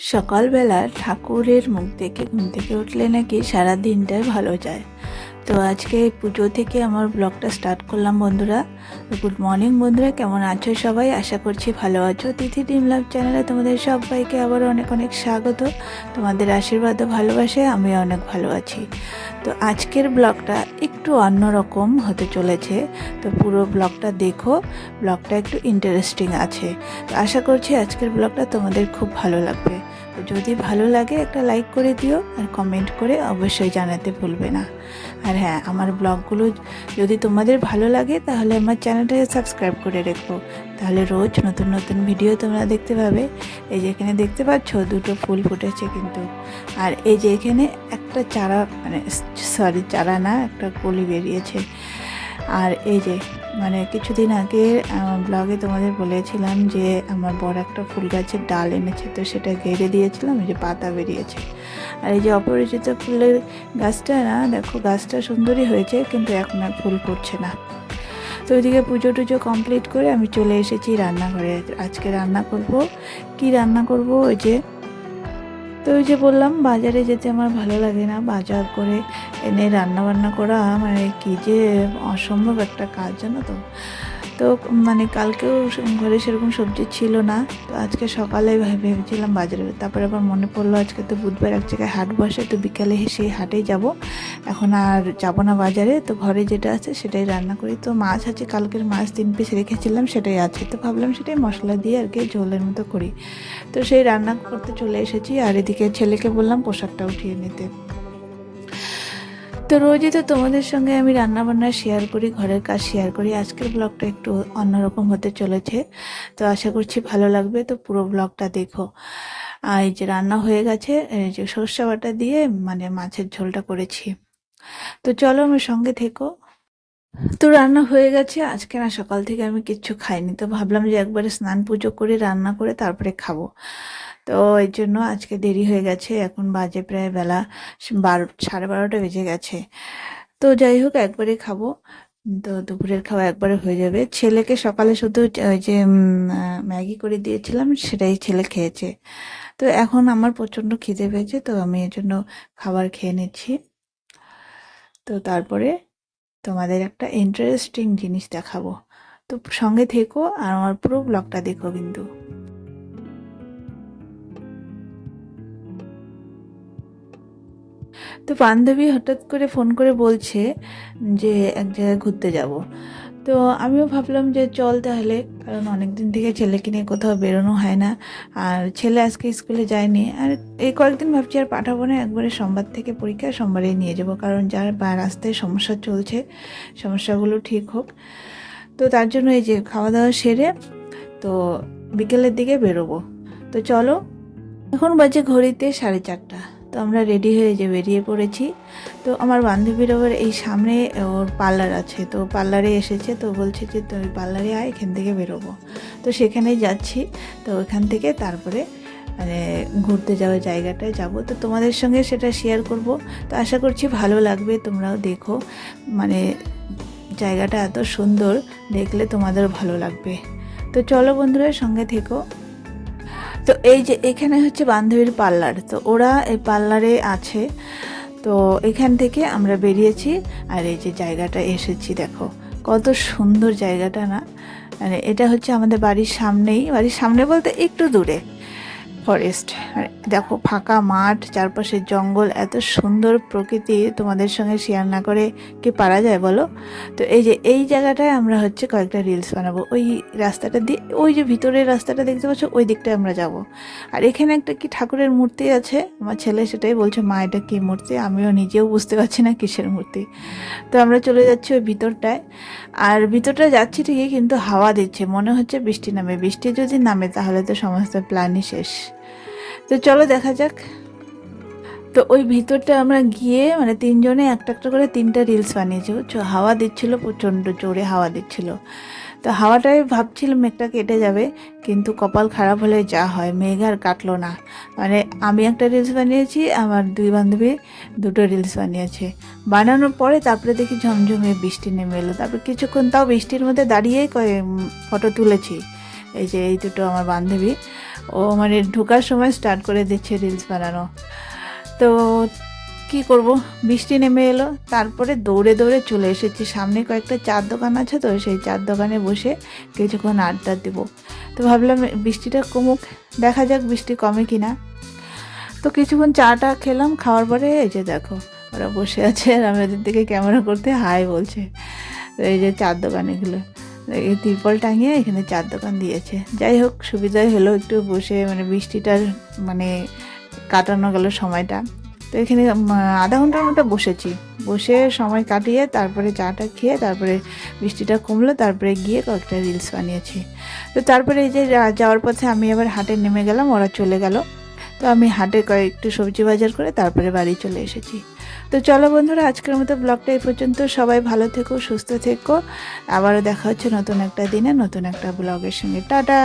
সকালবেলা ঠাকুরের মুখ দেখে ঘুম থেকে উঠলে নাকি সারা দিনটাই ভালো যায়। তো আজকে পুজো থেকে আমার ব্লগটা স্টার্ট করলাম বন্ধুরা। গুড মর্নিং বন্ধুরা, কেমন আছো সবাই? আশা করছি ভালো আছো। তিথি ডিম লাভ চ্যানেলে তোমাদের সবাইকে আবার অনেক অনেক স্বাগত। তোমাদের আশীর্বাদ ও ভালোবাসে আমি অনেক ভালো আছি। তো আজকের ব্লগটা একটু অন্যরকম হতে চলেছে। তো পুরো ব্লগটা দেখো, ব্লগটা একটু ইন্টারেস্টিং আছে। তো আশা করছি আজকের ব্লগটা তোমাদের খুব ভালো লাগবে। যদি ভালো লাগে একটা লাইক করে দিও আর কমেন্ট করে অবশ্যই জানাতে ভুলবে না। আর হ্যাঁ আমার ব্লগগুলো যদি তোমাদের ভালো লাগে তাহলে আমার চ্যানেলটাকে সাবস্ক্রাইব করে রেখো। তাহলে রোজ নতুন নতুন ভিডিও তোমরা দেখতে পাবে। এই যে এখানে দেখতে পাচ্ছ, দুটো ফুল ফুটেছে কিন্তু। আর এই যে এখানে একটা চারা মানে সরি চারা না, একটা কলি বেরিয়েছে। আর এই যে মানে কিছুদিন আগে ব্লগে তোমাদের বলেছিলাম যে আমার বড় একটা ফুল গাছের ডাল এনেছে, তো সেটা গেড়ে দিয়েছিলাম যে পাতা বেরিয়েছে। আর এই যে অপরিচিত ফুলের গাছটা না, দেখো গাছটা সুন্দরই হয়েছে, কিন্তু এখন আর ফুল ফুটছে না। তো ওইদিকে পুজো টুজো কমপ্লিট করে আমি চলে এসেছি রান্নাঘরে। আজকে রান্না করব, কি রান্না করব? ওই যে তো ওই যে বললাম, বাজারে যেতে আমার ভালো লাগে না। বাজার করে এনে রান্না বান্না করা মানে কি যে অসম্ভব একটা কাজ, জানো তো? তো মানে কালকেও ঘরে সেরকম সবজি ছিল না। তো আজকে সকালে ভেবেছিলাম বাজারে, তারপরে আবার মনে পড়ল আজকে তো বুধবার এক জায়গায় হাট বসে, তো বিকালে সেই হাটেই যাব। এখন আর যাব না বাজারে, তো ঘরে যেটা আছে সেটাই রান্না করি। তো মাছ আছে, কালকের মাছ তিন পিস রেখেছিলাম, সেটাই আছে। তো ভাবলাম সেটাই মশলা দিয়ে আর কি ঝোলের মতো করি। তো সেই রান্না করতে চলে এসেছি, আর এদিকে ছেলেকে বললাম পোশাকটা উঠিয়ে নিতে। তো রোজই তো তোমাদের সঙ্গে আমি রান্না বান্না শেয়ার করি, ঘরের কাজ শেয়ার করি। আজকের ব্লগটা একটু অন্যরকম হতে চলেছে। তো আশা করছি ভালো লাগবে, তো পুরো ব্লগটা দেখো। আর এই যে রান্না হয়ে গেছে, এই যে সর্ষে বাটা দিয়ে মানে মাছের ঝোলটা করেছি। তো চলো আমার সঙ্গে থেকো। তো রান্না হয়ে গেছে। আজকে না সকাল থেকে আমি কিচ্ছু খাইনি। তো ভাবলাম যে একবারে স্নান পুজো করে, রান্না করে তারপরে খাব। তো এই জন্য আজকে দেরি হয়ে গেছে। এখন বাজে প্রায় বেলা বারো, সাড়ে বারোটা বেজে গেছে। তো যাই হোক, একবারে খাব। তো দুপুরের খাওয়া একবারে হয়ে যাবে। ছেলেকে সকালে শুধু ওই যে ম্যাগি করে দিয়েছিলাম, সেটাই ছেলে খেয়েছে। তো এখন আমার প্রচণ্ড খিদে পেয়েছে, তো আমি এর জন্য খাবার খেয়ে নিচ্ছি। তো তারপরে তোমাদের একটা ইন্টারেস্টিং জিনিস দেখাবো। তো সঙ্গে থেকো আর আমার পুরো ব্লগটা দেখো কিন্তু। তো বান্ধবী হঠাৎ করে ফোন করে বলছে যে, এক জায়গায় ঘুরতে যাব। তো আমিও ভাবলাম যে চল তাহলে, কারণ অনেক দিন থেকে ছেলেকে নিয়ে কোথাও বেরোনো হয় না। আর ছেলে আজকে স্কুলে যায়নি। আর এই কয়েকদিন ভাবছি আর পাঠাবো না, একবারে সোমবার থেকে পরীক্ষা সোমবারেই নিয়ে যাব, কারণ যার বা রাস্তায় সমস্যা চলছে, সমস্যাগুলো ঠিক হোক। তো তার জন্য এই যে খাওয়া দাওয়া সেরে তো বিকেলের দিকে বেরোবো। তো চলো, এখন বাজে ঘড়িতে সাড়ে চারটা। তো আমরা রেডি হয়ে যে বেরিয়ে পড়েছি। তো আমার বান্ধবীর আবার এই সামনে, ওর পার্লার আছে। তো পার্লারে এসেছে, তো বলছে যে তুমি পার্লারে আয়, এখান থেকে বেরোবো। তো সেখানেই যাচ্ছি। তো ওখান থেকে তারপরে মানে ঘুরতে যাওয়ার জায়গাটায় যাব। তো তোমাদের সঙ্গে সেটা শেয়ার করব। তো আশা করছি ভালো লাগবে, তোমরাও দেখো। মানে জায়গাটা এত সুন্দর, দেখলে তোমাদের ভালো লাগবে। তো চলো বন্ধুরা, সঙ্গে থেকো। তো এই যে এখানে হচ্ছে বান্ধবীর পার্লার, তো ওরা এই পার্লারে আছে। তো এখান থেকে আমরা বেরিয়েছি আর এই যে জায়গাটা এসেছি, দেখো। কত সুন্দর জায়গাটা না? মানে এটা হচ্ছে আমাদের বাড়ির সামনেই। বাড়ির সামনে বলতে একটু দূরে। ফরেস্ট দেখো, ফাঁকা মাঠ, চারপাশে জঙ্গল, এত সুন্দর প্রকৃতি তোমাদের সঙ্গে শেয়ার না করে কি পারা যায় বলো? তো এই যে, এই জায়গাটায় আমরা হচ্ছে কয়েকটা রিলস বানাবো। ওই রাস্তাটা দিয়ে, ওই যে ভিতরের রাস্তাটা দেখতে পাচ্ছ, ওই দিকটায় আমরা যাব। আর এখানে একটা কি ঠাকুরের মূর্তি আছে? আমার ছেলে সেটাই বলছে, মা, এটা কী মূর্তি? আমিও নিজেও বুঝতে পারছি না কিসের মূর্তি। তো আমরা চলে যাচ্ছি ওই ভিতরটায়। আর ভিতরটা যাচ্ছি ঠিকই, কিন্তু হাওয়া দিচ্ছে, মনে হচ্ছে বৃষ্টি নামে। বৃষ্টি যদি নামে, তাহলে তো সমস্ত প্ল্যানই শেষ। তো চলো দেখা যাক। তো ওই ভিতরটা আমরা গিয়ে মানে তিনজনে একটা একটা করে তিনটা রিলস বানিয়েছি, বুঝছ? হাওয়া দিচ্ছিল, প্রচণ্ড জোরে হাওয়া দিচ্ছিল। তো হাওয়াটাই ভাবছিলাম মেঘটা কেটে যাবে, কিন্তু কপাল খারাপ হলে যা হয়, মেঘ আর কাটলো না। মানে আমি একটা রিলস বানিয়েছি, আমার দুই বান্ধবী দুটো রিলস বানিয়েছে। বানানোর পরে তারপরে দেখি ঝমঝমে বৃষ্টি নেমে এলো। তারপরে কিছুক্ষণ তাও বৃষ্টির মধ্যে দাঁড়িয়েই ফটো তুলেছি। এই যে, এই দুটো আমার বান্ধবী। ও মানে ঢোকার সময় স্টার্ট করে দিচ্ছে রিলস বানানো। তো কি করব? বৃষ্টি নেমে এলো, তারপরে দৌড়ে দৌড়ে চলে এসেছি। সামনে কয়েকটা চার দোকান আছে তো, সেই চার দোকানে বসে কিছুক্ষণ আড্ডা দেব। তো ভাবলাম বৃষ্টিটা কমুক, দেখা যাক বৃষ্টি কমে কি না তো কিছুক্ষণ চাটা খেলাম, খাওয়ার পরে এই যে দেখো, ওরা বসে আছে আর আমি ওদের দিকে ক্যামেরা করতে হাই বলছে। এই যে চার দোকান এগুলো। এই তিরপল টাঙিয়ে এখানে চার দোকান দিয়েছে। যাই হোক, সুবিধাই হলো একটু বসে মানে বৃষ্টিটার মানে কাটানো গেল সময়টা। তো এখানে আধা ঘণ্টার মতো বসেছি। বসে সময় কাটিয়ে তারপরে চাটা খেয়ে তারপরে বৃষ্টিটা কমলো, তারপরে গিয়ে কয়েকটা রিলস বানিয়েছি। তো তারপরে এই যা- যাওয়ার পথে আমি আবার হাটে নেমে গেলাম, ওরা চলে গেল। তো আমি হাটে কয়েকটু সবজি বাজার করে তারপরে বাড়ি চলে এসেছি। তো চলো বন্ধুরা, আজকের মতো ব্লগটা এই পর্যন্ত। সবাই ভালো থেকো, সুস্থ থেকো। আবারও দেখা হচ্ছে নতুন একটা দিনে, নতুন একটা ব্লগের সঙ্গে। টাটা!